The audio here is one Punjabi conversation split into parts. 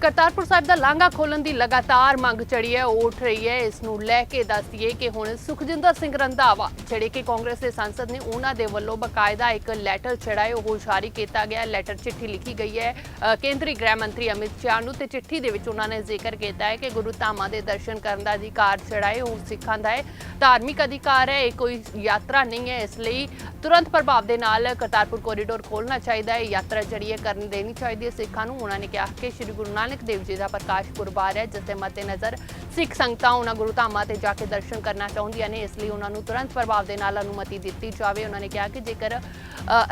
ਕਰਤਾਰਪੁਰ ਸਾਹਿਬ ਦਾ ਲਾਂਘਾ ਖੋਲਣ ਦੀ ਲਗਾਤਾਰ ਮੰਗ ਚੜੀ ਹੈ, ਉਹ ਉੱਠ ਰਹੀ ਹੈ। ਇਸ ਨੂੰ ਲੈ ਕੇ ਦੱਸਦੀਏ ਕਿ ਹੁਣ ਸੁਖਜਿੰਦਰ ਸਿੰਘ ਰੰਧਾਵਾ, ਜਿਹੜੇ ਕਿ ਕਾਂਗਰਸ ਦੇ ਸੰਸਦ ਨੇ, ਉਹਨਾਂ ਦੇ ਵੱਲੋਂ ਬਕਾਇਦਾ ਇੱਕ ਲੈਟਰ ਚੜਾਏ ਉਹ ਜਾਰੀ ਕੀਤਾ ਗਿਆ। ਲੈਟਰ ਚਿੱਠੀ ਲਿਖੀ ਗਈ ਹੈ। ਕੇਂਦਰੀ ਗ੍ਰਹਿ ਮੰਤਰੀ ਅਮਿਤ ਸ਼ਾਹ ਨੂੰ ਤੇ ਚਿੱਠੀ ਦੇ ਵਿੱਚ ਉਹਨਾਂ ਨੇ ਜ਼ਿਕਰ ਕੀਤਾ ਹੈ ਕਿ ਗੁਰੂ ਧਾਮਾਂ ਦੇ ਦਰਸ਼ਨ ਕਰਨ ਦਾ ਅਧਿਕਾਰ ਚੜਾਏ ਉਹ ਸਿੱਖਾਂ ਦਾ ਹੈ। ਧਾਰਮਿਕ ਅਧਿਕਾਰ ਹੈ, ਇਹ ਕੋਈ ਯਾਤਰਾ ਨਹੀਂ ਹੈ। ਇਸ ਲਈ ਤੁਰੰਤ ਪ੍ਰਭਾਵ ਦੇ ਨਾਲ ਕਰਤਾਰਪੁਰ ਕੋਰੀਡੋਰ ਖੋਲਣਾ ਚਾਹੀਦਾ ਹੈ। ਯਾਤਰਾ ਜਿਹੜੀ ਹੈ, ਕਰਨ ਦੇਣੀ ਚਾਹੀਦੀ ਹੈ ਸਿੱਖਾਂ ਨੂੰ। ਉਹਨਾਂ ਨੇ ਕਿਹਾ ਕਿ ਸ੍ਰੀ ਗੁਰੂ ਨਾਨਕ ਦੇਵ ਜੀ ਦਾ ਪ੍ਰਕਾਸ਼ ਪੁਰਬ ਆ ਰਿਹਾ ਹੈ ਜਿਸ ਦੇ ਮੱਦੇਨਜ਼ਰ ਸਿੱਖ ਸੰਗਤਾਂ ਉਹਨਾਂ ਗੁਰੂ ਧਾਮਾਂ ਤੇ ਜਾ ਕੇ ਦਰਸ਼ਨ ਕਰਨਾ ਚਾਹੁੰਦੀਆਂ ਨੇ, ਇਸ ਲਈ ਉਹਨਾਂ ਨੂੰ ਤੁਰੰਤ ਪ੍ਰਭਾਵ ਦੇ ਨਾਲ ਅਨੁਮਤੀ ਦਿੱਤੀ ਜਾਵੇ। ਉਹਨਾਂ ਨੇ ਕਿਹਾ ਕਿ ਜੇਕਰ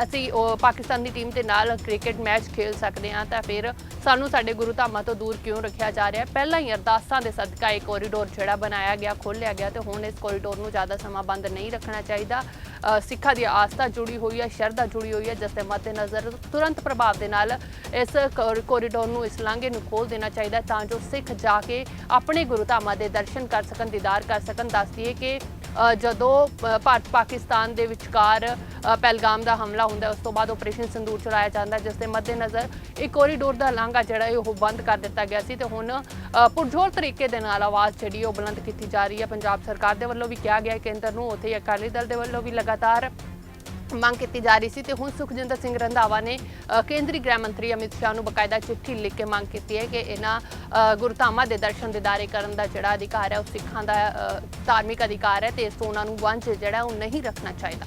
ਅਸੀਂ ਉਹ ਪਾਕਿਸਤਾਨ ਦੀ ਟੀਮ ਦੇ ਨਾਲ ਕ੍ਰਿਕਟ ਮੈਚ ਖੇਲ ਸਕਦੇ ਹਾਂ, ਤਾਂ ਫਿਰ ਸਾਨੂੰ ਸਾਡੇ ਗੁਰੂ ਧਾਮਾਂ ਤੋਂ ਦੂਰ ਕਿਉਂ ਰੱਖਿਆ ਜਾ ਰਿਹਾ ਹੈ? ਪਹਿਲਾਂ ਹੀ ਅਰਦਾਸਾਂ ਦੇ ਸਦਕਾ ਇਹ ਕੋਰੀਡੋਰ ਜਿਹੜਾ ਬਣਾਇਆ ਗਿਆ, ਖੋਲ੍ਹਿਆ ਗਿਆ ਤੇ ਹੁਣ ਇਸ ਕੋਰੀਡੋਰ ਨੂੰ ਜ਼ਿਆਦਾ ਸਮਾਂ ਬੰਦ ਨਹੀਂ ਰੱਖਣਾ ਚਾਹੀਦਾ। ਸਿੱਖਾਂ ਦੀ ਆਸਥਾ ਜੁੜੀ ਹੋਈ ਹੈ, ਸ਼ਰਧਾ ਜੁੜੀ ਹੋਈ ਹੈ, ਜਿਸ ਦੇ ਮੱਦੇਨਜ਼ਰ ਤੁਰੰਤ ਪ੍ਰਭਾਵ ਦੇ ਨਾਲ ਇਸ ਕੋਰੀਡੋਰ ਨੂੰ ਇਸ ਲਾਂਘੇ ਨੂੰ ਖੋਲ ਦੇਣਾ ਚਾਹੀਦਾ ਤਾਂ ਜੋ ਸਿੱਖ ਜਾ ਕੇ ਆਪਣੇ ਗੁਰੂ ਧਾਮਾਂ ਦੇ ਦਰਸ਼ਨ ਕਰ ਸਕਣ ਦੀਦਾਰ ਕਰ ਸਕਣ ਦੱਸਦੀਏ ਕਿ ਜਦੋਂ ਭਾਰਤ ਪਾਕਿਸਤਾਨ ਦੇ ਵਿਚਕਾਰ ਪਹਿਲਗਾਮ ਦਾ ਹਮਲਾ ਹੁੰਦਾ ਉਸ ਤੋਂ ਬਾਅਦ ਆਪਰੇਸ਼ਨ ਸੰਦੂਰ ਚਲਾਇਆ ਜਾਂਦਾ ਜਿਸ ਦੇ ਮੱਦੇਨਜ਼ਰ ਇੱਕ ਕੋਰੀਡੋਰ ਦਾ ਲਾਂਘਾ ਜਿਹੜਾ ਉਹ ਬੰਦ ਕਰ ਦਿੱਤਾ ਗਿਆ ਸੀ ਤੇ ਹੁਣ ਅ, ਪੁਰਜ਼ੋਰ ਤਰੀਕੇ ਦੇ ਨਾਲ ਆਵਾਜ਼ ਜਿਹੜੀ ਹੈ ਉਹ ਬੁਲੰਦ ਕੀਤੀ ਜਾ ਰਹੀ ਹੈ। ਪੰਜਾਬ ਸਰਕਾਰ ਦੇ ਵੱਲੋਂ ਵੀ ਕਿਹਾ ਗਿਆ ਕੇਂਦਰ ਨੂੰ ਉੱਥੇ ਅਕਾਲੀ ਦਲ ਦੇ ਵੱਲੋਂ ਵੀ ਲਗਾਤਾਰ ਮੰਗ ਕੀਤੀ ਜਾ ਰਹੀ ਸੀ ਤੇ ਹੁਣ ਸੁਖਜਿੰਦਰ ਸਿੰਘ ਰੰਧਾਵਾ ਨੇ ਕੇਂਦਰੀ ਗ੍ਰਹਿ ਮੰਤਰੀ ਅਮਿਤ ਸ਼ਾਹ ਨੂੰ ਬਕਾਇਦਾ ਚਿੱਠੀ ਲਿਖ ਕੇ ਮੰਗ ਕੀਤੀ ਹੈ ਕਿ ਇਹਨਾਂ ਅ, ਗੁਰਧਾਮਾਂ ਦੇ ਦਰਸ਼ਨ ਦਿਦਾਰੇ ਕਰਨ ਦਾ ਜਿਹੜਾ ਅਧਿਕਾਰ ਹੈ ਉਹ ਸਿੱਖਾਂ ਦਾ ਧਾਰਮਿਕ ਅਧਿਕਾਰ ਹੈ ਤੇ ਇਸ ਤੋਂ ਉਹਨਾਂ ਨੂੰ ਵਾਂਝੇ ਜਿਹੜਾ ਉਹ ਨਹੀਂ ਰੱਖਣਾ ਚਾਹੀਦਾ।